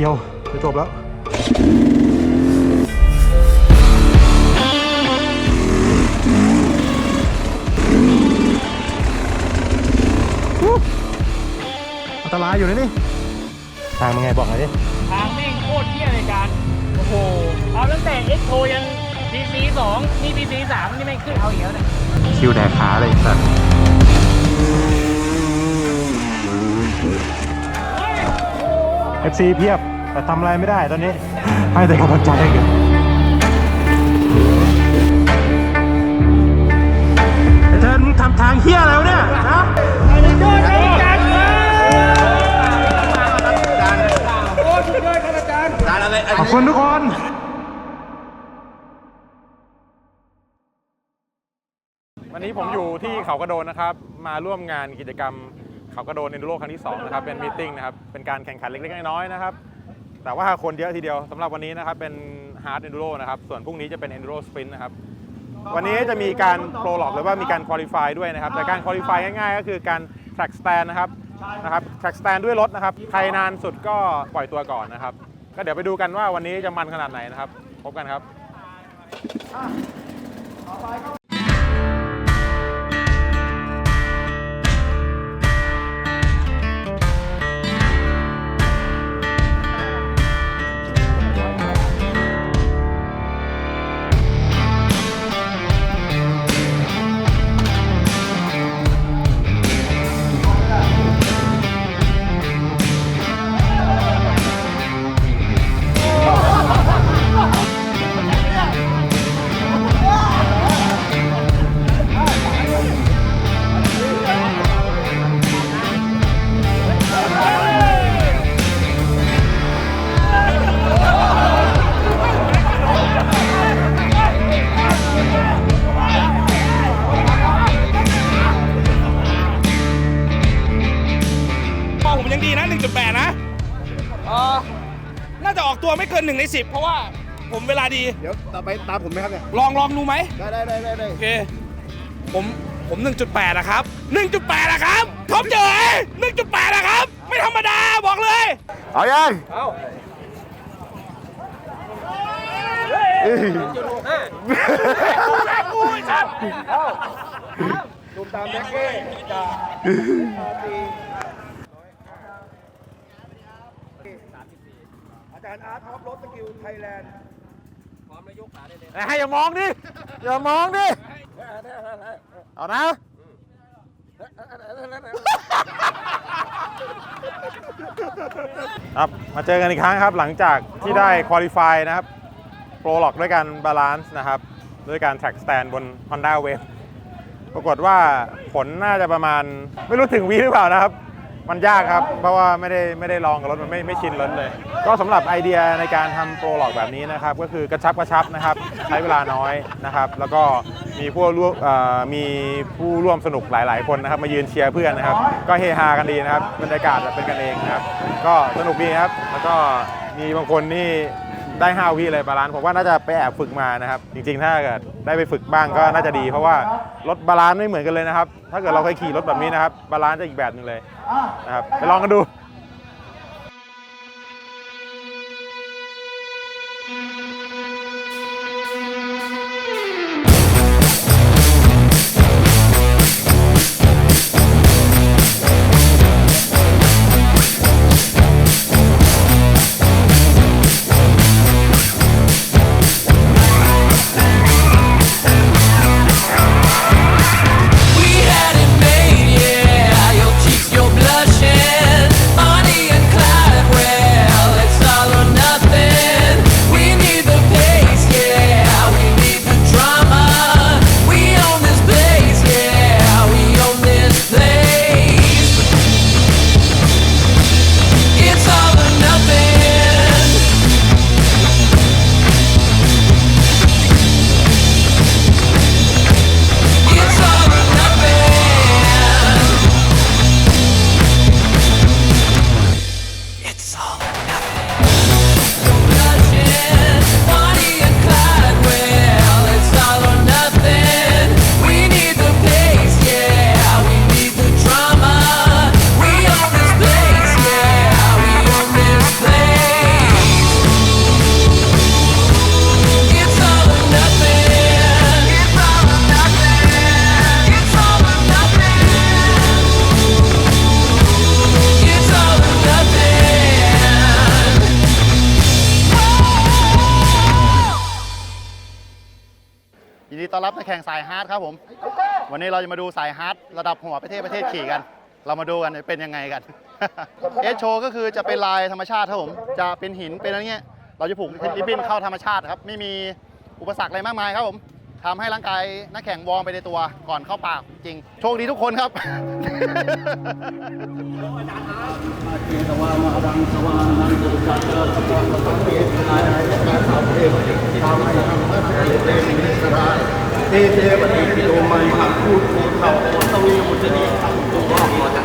กิโลเดียวจะจบแล้วอันตรายอยู่นะนี่ทางเป็นไงบอกหน่อยดิทางแม่งโคตรเที่ยเลยการโอ้โหเอาตั้งแต่ X Pro ยัน PC 2นี่ PC 3นี่แม่งขึ้นเอาอีกแล้วเนี่ยคิวแดกขาเลยสัตว์ FC เพียบ แต่ทำอะไรไม่ได้ตอนนี้ ให้แต่กำลังใจกันไอ้เทิร์นมึงทำทางเฮี้ยอะไรวะเนี่ยฮะขอบคุณทุกคนวันนี้ผมอยู่ที่เขากระโดนนะครับ มาร่วมงานกิจกรรมเขากระโดนเอนดูโรครั้งที่2นะครับเป็นมีตติ้งนะครับเป็นการแข่งขันเล็กๆน้อยๆนะครับ แต่ว่าคนเยอะทีเดียวสำหรับวันนี้นะครับเป็นฮาร์ดเอนดูโรนะครับ ส่วนพรุ่งนี้จะเป็นเอนดูโรสปรินต์นะครับ วันนี้จะมีการโปรล็อกหรือว่ามีการคุริฟายด้วยนะครับ แต่การคุริฟายง่ายๆ ก็คือการ track stand นะครับนะครับ track stand ด้วยรถนะครับ ใครนานสุดก็ปล่อยตัวก่อนนะครับ ก็เดี๋ยวไปดูกันว่าวันนี้จะมันขนาดไหนนะครับ พบกันครับ เดี๋ยวต่อไปตามผมไหมครับเนี่ย ลองลองดูไหมได้ได้ได้ได้ได้โอเค ผมผม 1.8นะครับ 1.8นะครับท็อปเจอ1.8นะครับ ไม่ธรรมดาบอกเลย เอายังเอาอาจารย์อาร์ตท็อปรถสกิลไทยแลนด์ ให้อย่ามองดิ อย่ามองดิ เอานะ ครับ มาเจอกันอีกครั้งครับ หลังจากที่ได้คุริฟายนะครับ โปรล็อกด้วยการบาลานซ์นะครับ ด้วยการแท็กสแตนบน Honda Wave ปรากฏว่าผลน่าจะประมาณไม่รู้ถึงวิหรือเปล่านะครับ มันยากครับ เพราะว่าไม่ได้ไม่ได้ลองกับรถมันไม่ไม่ชินรถเลย ก็สำหรับไอเดียในการทำโปรล็อกแบบนี้นะครับ ก็คือกระชับกระชับนะครับ ใช้เวลาน้อยนะครับ แล้วก็มีผู้ร่วมมีผู้ร่วมสนุกหลาย ๆ คนนะครับ มายืนเชียร์เพื่อนนะครับ ก็เฮฮากันดีนะครับบรรยากาศแบบเป็นกันเองนะครับ ก็สนุกดีครับ แล้วก็มีบางคนนี่ ได้ 5 วิเลยบาลานซ์ผมว่าน่าจะไปแอบฝึกมานะครับ จริงๆ ถ้าเกิดได้ไปฝึกบ้างก็น่าจะดี เพราะว่ารถบาลานซ์ไม่เหมือนกันเลยนะครับ ถ้าเกิดเราเคยขี่รถแบบนี้นะครับบาลานซ์จะอีกแบบหนึ่งเลยนะครับไปลองกันดู รับนักแข่งสายฮาร์ดครับผม วันนี้เราจะมาดูสายฮาร์ดระดับหัวประเทศประเทศขี่กัน เรามาดูกันเป็นยังไงกันเอสโชก็คือจะเป็นลายธรรมชาติครับผมจะเป็นหินเป็นอะไรเงี้ยเราจะผูกริบบิ้นเข้าธรรมชาติครับไม่มีอุปสรรคอะไรมากมายครับผมทำให้ร่างกายนักแข่งวอร์มไปในตัวก่อนเข้าปากจริง โชคดีทุกคนครับ เทเทปฏิปิโดมันหักพูดโคเข่าโอตวีมุจนีทำตัวออกมา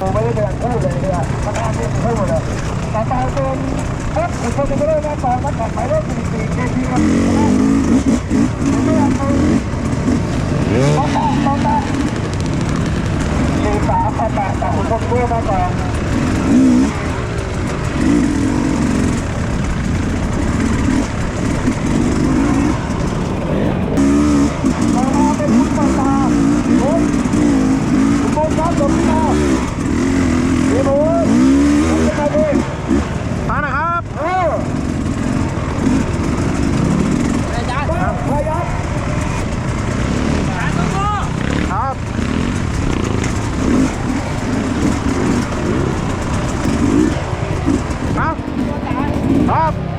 ผมไม่ได้เดินคู่เลยเนี่ยประธานนี่คู่เลยต่อไปเป็นเอฟอีกคนนึงก็ได้นะตอนนักแข่งหมายเลขสี่สี่เคทีครับไม่อยากไปต่อต่อต่อต่อสี่สามแปดแปดต่อคนคู่มาก่อนต่อมาเป็นคุณปตาคุณคุณครับผมนะพี่บุ มานะครับครับครับ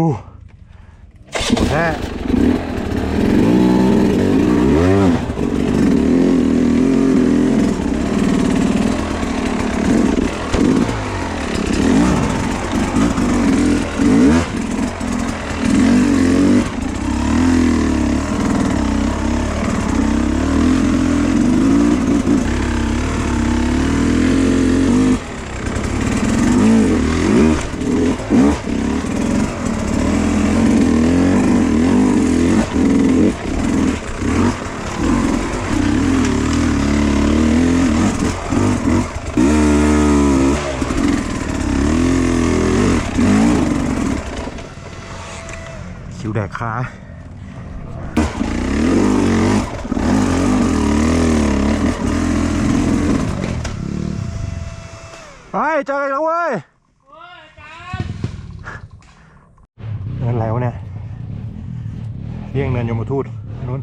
โอ้แน่คิวแดกขาไป เจอกันแล้วเว้ยเนินอะไรวะเนี่ยเรียงเนินยมทูตนู้น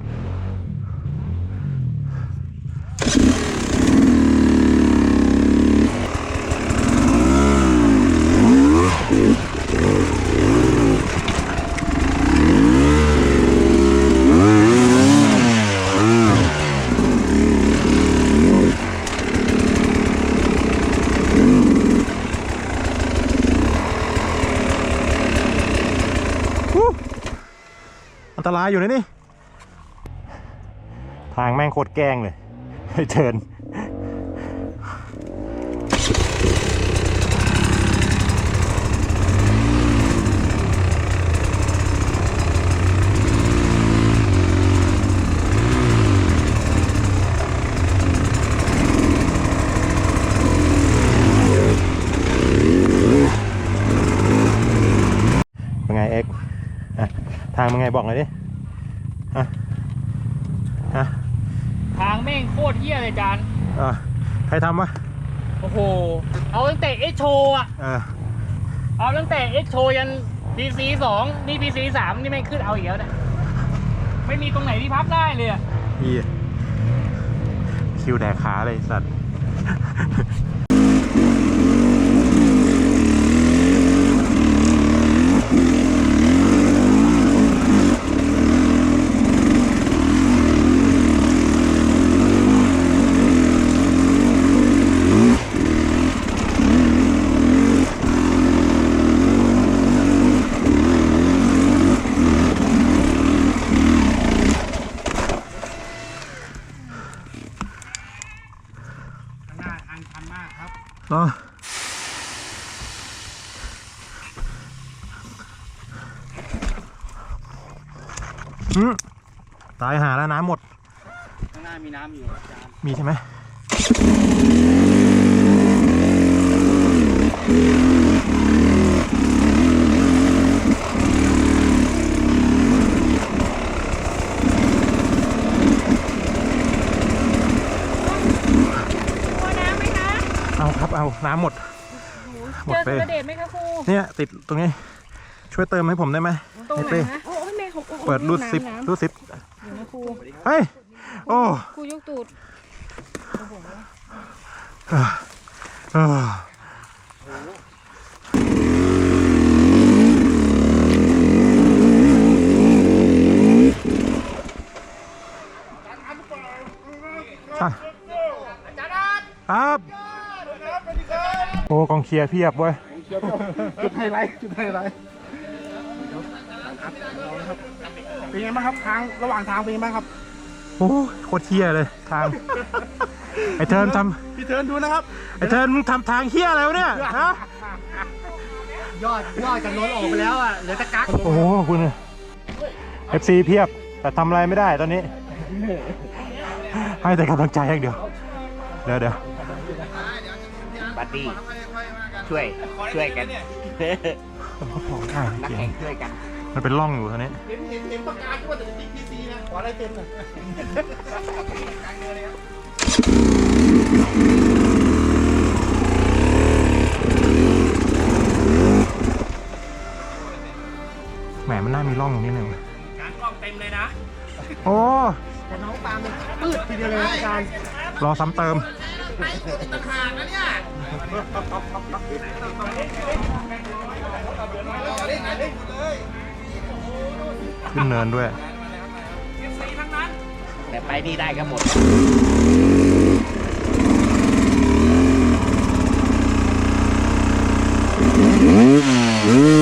ตรายอยู่นะนี่ ทางแม่งโคตรแกล้งเลย ให้เทิร์นเป็นไงเอ็กทางเป็นไงบอกหน่อยดิฮะฮะ ทางแม่งโคตรเหี้ยเลย จานอะใครทำวะโอ้โห เอาตั้งแต่เอ็กโชอะเออเอาตั้งแต่เอ็กโชยัน PC สองนี่ PC สามนี่แม่งขึ้นเอาอีกแล้วเนี่ยไม่มีตรงไหนที่พับได้เลยอะ อีคิวแดกขาเลยไอ้สัตว์ ข้างหน้าทางชันมากครับ เนาะอืมตายหาแล้วน้ำหมด ข้างห น้ามีน้ำอยู่จานมีใช่ไหมกลัวน้ำไหมคะเอาครับเอาน้ำหมด หมดเจอไปสุรเดชไหมคะครู เนี่ยติดตรงนี้ช่วยเติมให้ผมได้ไหมตรงในไหนเป้คะโอ้ยแม่เขาโอ้ยเปิดรูดน้ำซิปน้ำรูดซิปเดี๋ยวนะครูเฮ้ย โอ้ครูยกตูดเออเอออะครับ โอ้กองเชียร์เพียบเว้ยจุดไฮไลท์จุดไฮไลท์เป็นไงบ้างครับทางระหว่างทางเป็นไงบ้างครับ โอ้โคตรเฮียเลยทาง ไอเทิร์นทพี่เทิร์นดูนะครับำไอเทิร์นมึงทำทางเฮียอะไรวะเนี่ยฮะยอดยอดกับล้นออกไปแล้วอะเหลือแต่กั๊กโอ้โหขอบคุณเอฟซีเพียบ แต่ทำอะไรไม่ได้ตอนนี้ ให้แต่กำลังใจอย่างเดียวเดี๋ยวเดี๋ยวบัดดี้ช่วยช่วยกันใช่นักแข่งช่วยกัน มันเป็นร่องอยู่ตอนนี้เห็นเห็นเห็นปากกาคิดว่าจะติ๊กพีซีนะขอได้เต็มหน่อยแหมมันน่ามีร่องตรงนี้หนึ่งการกล้องเต็มเลยนะ โอ้แต่น้องปาล์มมันปืดทีเดียวเลยนะอาจารย์รอซ้ำเติมขึ้นเนิน ขึ้นเนินด้วย แต่ไปนี่ได้ก็หมด Mm-hmm.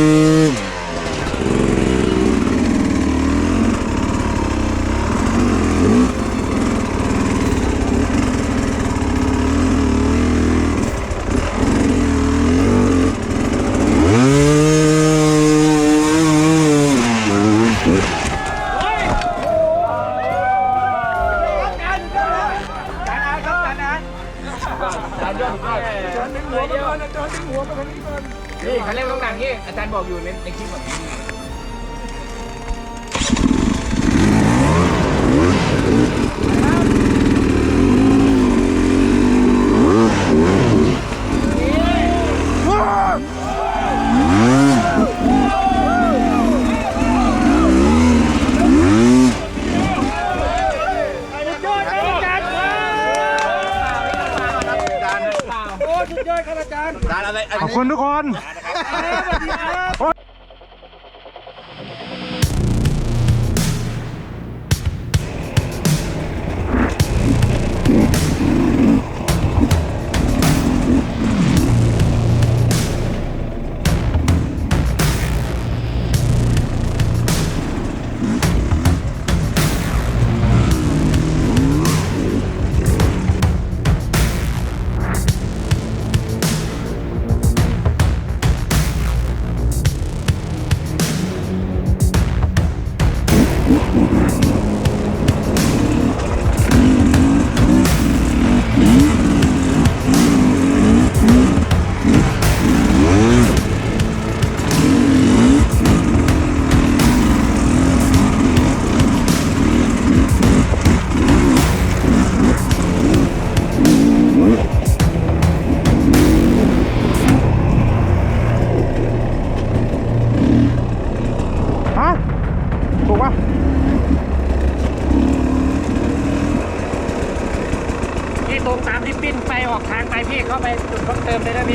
เข้าไปจุดเพิ่มเติมเลยนะพี่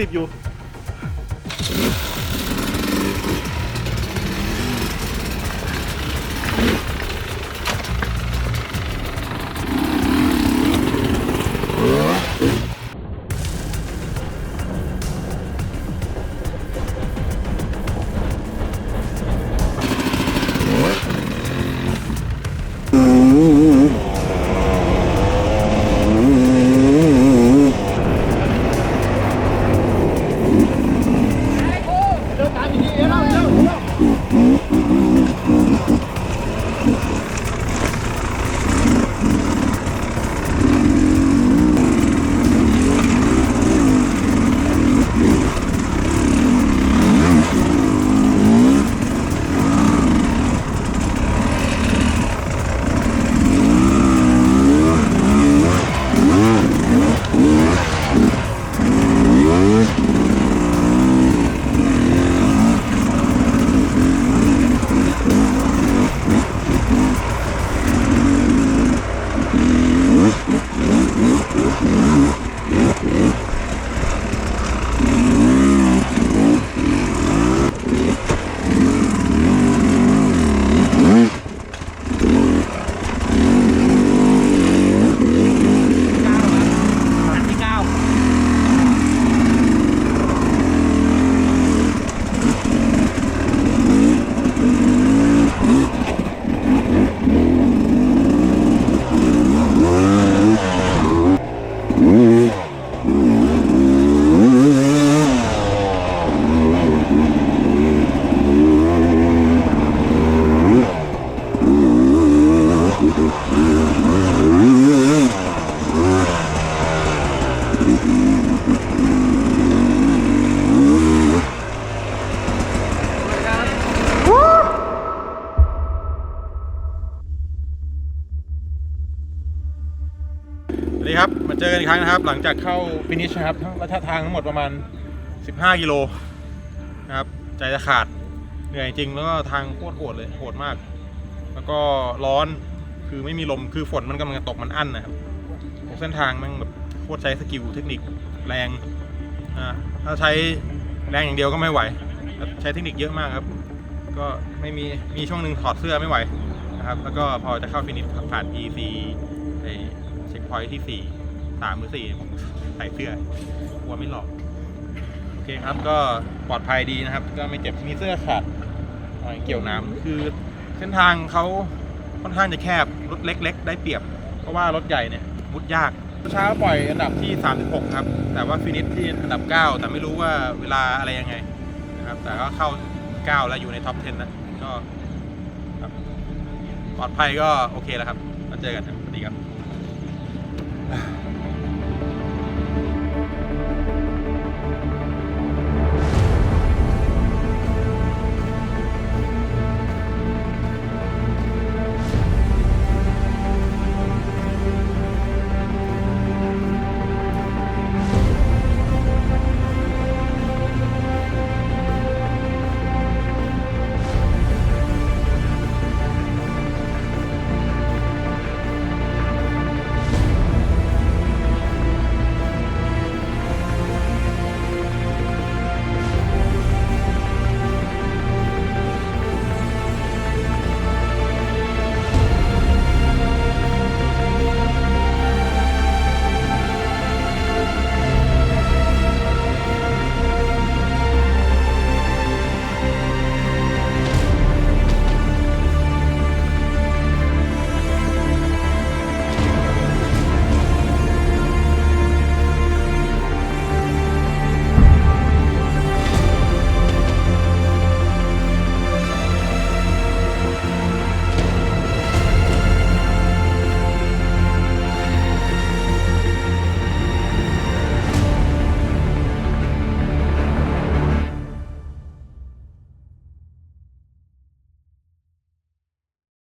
สิบอยู่ นอีกครั้งนะครับ หลังจากเข้าฟินิชนะครับทั้งระยะทางทั้งหมดประมาณ 15กิโลนะครับ ใจจะขาดเหนื่อยจริงแล้วก็ทางโคตรโหดเลยโหดมาก แล้วก็ร้อนคือไม่มีลมคือฝนมันกำลังจะตกมันอั้นนะครับเส้นทางมันแบบโคตรใช้สกิลเทคนิคแรงอ่าถ้าใช้แรงอย่างเดียวก็ไม่ไหว ใช้เทคนิคเยอะมากครับ ก็ไม่มีมีช่วงหนึ่งถอดเสื้อไม่ไหวนะครับ แล้วก็พอจะเข้าฟินิชผ่าน EC ไอเช็คพอยท์ที่สี่ สามหรือสี่ผมใส่เสื้อกลัวไม่หลอกโอเคครับก็ปลอดภัยดีนะครับ ก็ไม่เจ็บมีเสื้อขาดเกี่ยวน้ำคือเส้นทางเขาค่อนข้างจะแคบรถเล็ก ๆ ได้เปรียบ เพราะว่ารถใหญ่เนี่ยมุดยากเช้าปล่อยอันดับที่ 36 ครับ แต่ว่าฟินิชที่อันดับ 9 แต่ไม่รู้ว่าเวลาอะไรยังไงนะครับ แต่ก็เข้า 9 แล้วอยู่ในท็อป 10 นะก็ปลอดภัยก็โอเคแล้วครับมาเจอกันสวัสดีครับ